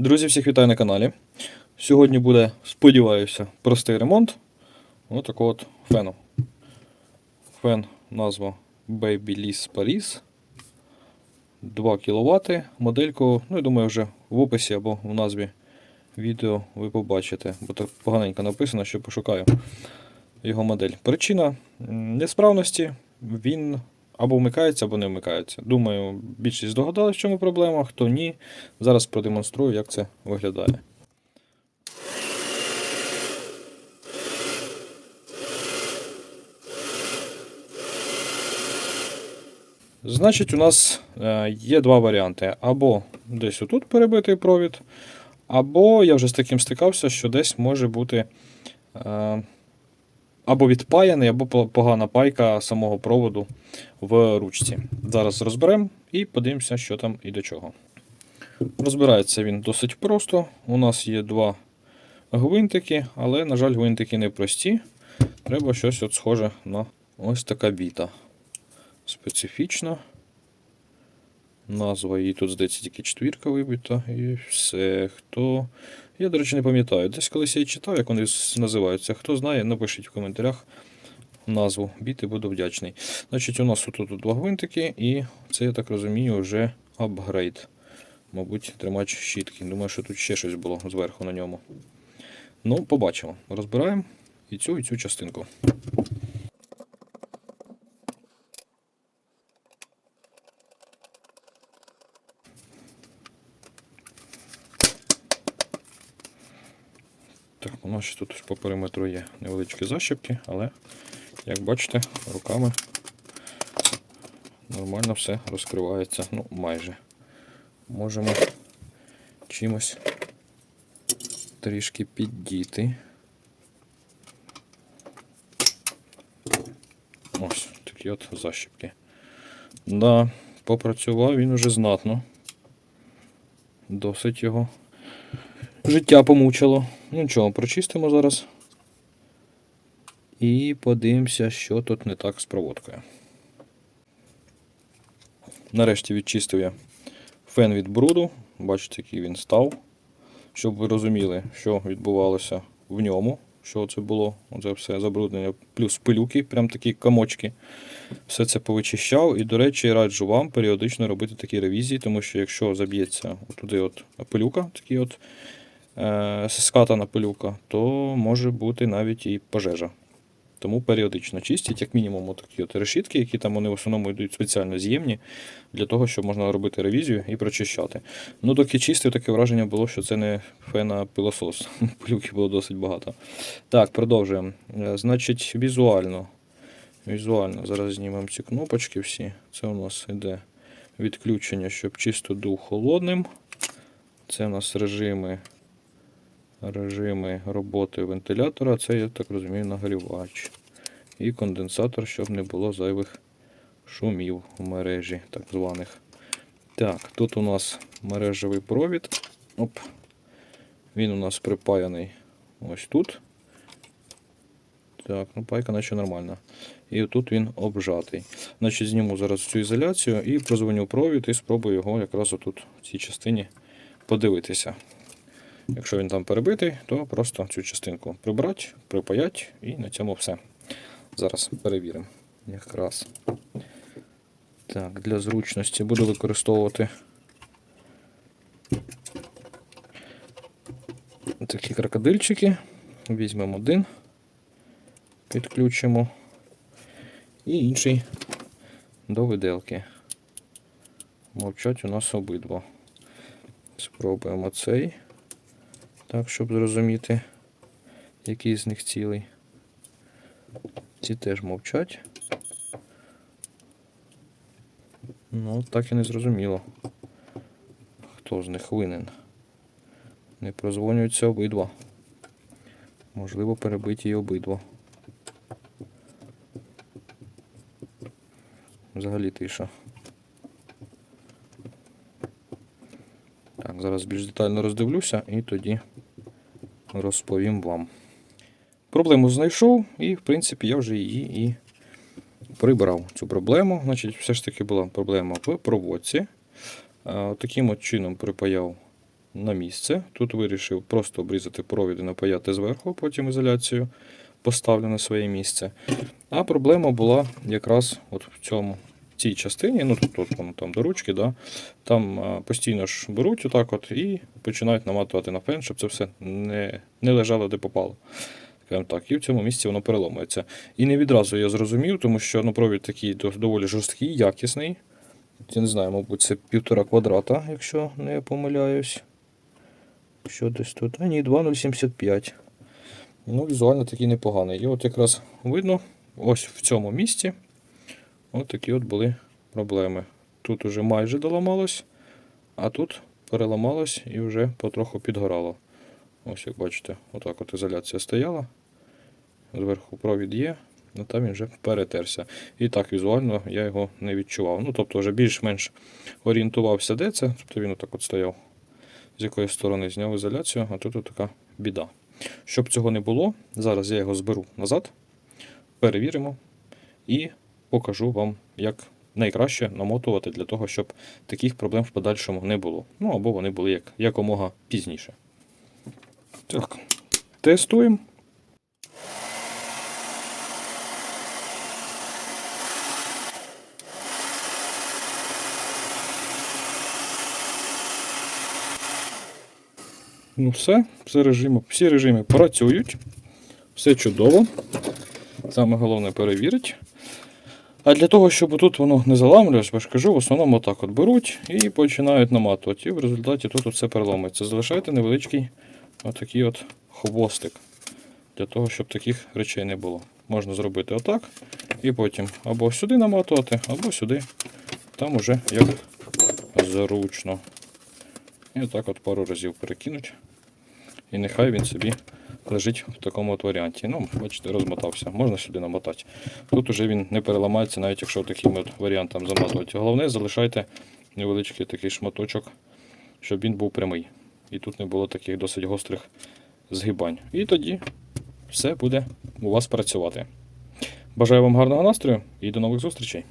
Друзі, всіх вітаю на каналі. Сьогодні буде, сподіваюся, простий ремонт. Ось такого от фену. Фен назва Babyliss Paris. 2 кВт. Модельку, ну я думаю, вже в описі або в назві відео ви побачите, бо так поганенько написано, що пошукаю його модель. Причина несправності, він або вмикається, або не вмикається. Думаю, більшість здогадалась, в чому проблема, хто ні. Зараз продемонструю, як це виглядає. Значить, у нас е, є два варіанти. Або десь отут перебитий провід, або я вже з таким стикався, що десь може бути е, або відпаяний, або погана пайка самого проводу в ручці. Зараз розберемо і подивимося, що там і до чого. Розбирається він досить просто. У нас є два гвинтики, але, на жаль, гвинтики не прості. Треба щось от схоже на ось така біта. Специфічна. Назва її тут, здається, тільки четвірка вибита. І все. Хто. Я, до речі, не пам'ятаю. Десь колись я читав, як вони називаються. Хто знає, напишіть в коментарях назву біти, буду вдячний. Значить, у нас тут два гвинтики, і це, я так розумію, вже апгрейд. Мабуть, тримач щітки. Думаю, що тут ще щось було зверху на ньому. Ну, побачимо. Розбираємо і цю, і цю частинку. Так, у нас ще тут по периметру є невеличкі защіпки, але, як бачите, руками нормально все розкривається. Ну, майже. Можемо чимось трішки піддіти. Ось такі от защіпки. Да, попрацював він уже знатно. Досить його життя помучило. Ну нічого, прочистимо зараз. І подивимося, що тут не так з проводкою. Нарешті відчистив я фен від бруду. Бачите, який він став. Щоб ви розуміли, що відбувалося в ньому. Що це було? Оце все забруднення, плюс пилюки, прям такі комочки. Все це повичищав. І, до речі, раджу вам періодично робити такі ревізії, тому що якщо заб'ється туди от пилюка, такий от скатана пилюка, то може бути навіть і пожежа. Тому періодично чистять, як мінімум, такі от решітки, які там вони в основному йдуть спеціально з'ємні, для того, щоб можна робити ревізію і прочищати. Ну, доки чистив, таке враження було, що це не фена пилосос. Пилюки було досить багато. Так, продовжуємо. Е, Значить, візуально. Візуально. Зараз знімемо ці кнопочки всі. Це у нас іде відключення, щоб чисто дух холодним. Це у нас режими, режими роботи вентилятора. Це, я так розумію, нагрівач. І конденсатор, щоб не було зайвих шумів у мережі, так званих. Так, тут у нас мережевий провід. Оп. Він у нас припаяний ось тут. Так, ну пайка наче нормальна. І тут він обжатий. Значить, зніму зараз цю ізоляцію і прозвоню провід і спробую його якраз отут в цій частині подивитися. Якщо він там перебитий, то просто цю частинку прибрати, припаять і на цьому все. Зараз перевіримо. Якраз. Так, для зручності буду використовувати такі крокодильчики. Візьмемо один, підключимо. І інший до виделки. Мовчать у нас обидва. Спробуємо цей. Так, щоб зрозуміти, який з них цілий. Ці теж мовчать. Ну, так і не зрозуміло, хто з них винен. Не прозвонюються обидва. Можливо, перебиті і обидва. Взагалі тиша. Так, зараз більш детально роздивлюся і тоді розповім вам. Проблему знайшов, і, в принципі, я вже її і прибрав цю проблему. Значить, все ж таки була проблема в проводці. Таким от чином припаяв на місце. Тут вирішив просто обрізати провід і напаяти зверху, потім ізоляцію поставлю на своє місце. А проблема була якраз от в цьому цій частині, ну тут, тут воно там до ручки, да, там постійно ж беруть отак от і починають наматувати на фен, щоб це все не, не лежало де попало. Так, і в цьому місці воно переломується. І не відразу я зрозумів, тому що ну, провід такий доволі жорсткий, якісний. Я не знаю, мабуть, це півтора квадрата, якщо не помиляюсь. Що десь тут? А ні, 2,075. Ну, візуально такий непоганий. І от якраз видно, ось в цьому місці от такі от були проблеми. Тут уже майже доламалось, а тут переламалось і вже потроху підгорало. Ось як бачите, отак от ізоляція стояла. Зверху провід є, а там він вже перетерся. І так візуально я його не відчував. Ну, тобто вже більш-менш орієнтувався, де це. Тобто він отак от стояв, з якої сторони зняв ізоляцію, а тут така біда. Щоб цього не було, зараз я його зберу назад, перевіримо і покажу вам, як найкраще намотувати для того, щоб таких проблем в подальшому не було. Ну або вони були як, якомога пізніше. Так, тестуємо. Ну все, все режими, всі режими працюють. Все чудово. Саме головне перевірити. А для того, щоб тут воно не заламлювалось, я ж кажу, в основному отак от беруть і починають наматувати. І в результаті тут все переломиться. Залишайте невеличкий отакий от хвостик. Для того, щоб таких речей не було. Можна зробити отак. І потім або сюди наматувати, або сюди. Там уже як зручно. І отак от пару разів перекинуть. І нехай він собі лежить в такому от варіанті. Ну, бачите, розмотався. Можна сюди намотати. Тут уже він не переламається, навіть якщо таким от варіантом заматувати. Головне, залишайте невеличкий такий шматочок, щоб він був прямий. І тут не було таких досить гострих згибань. І тоді все буде у вас працювати. Бажаю вам гарного настрою і до нових зустрічей!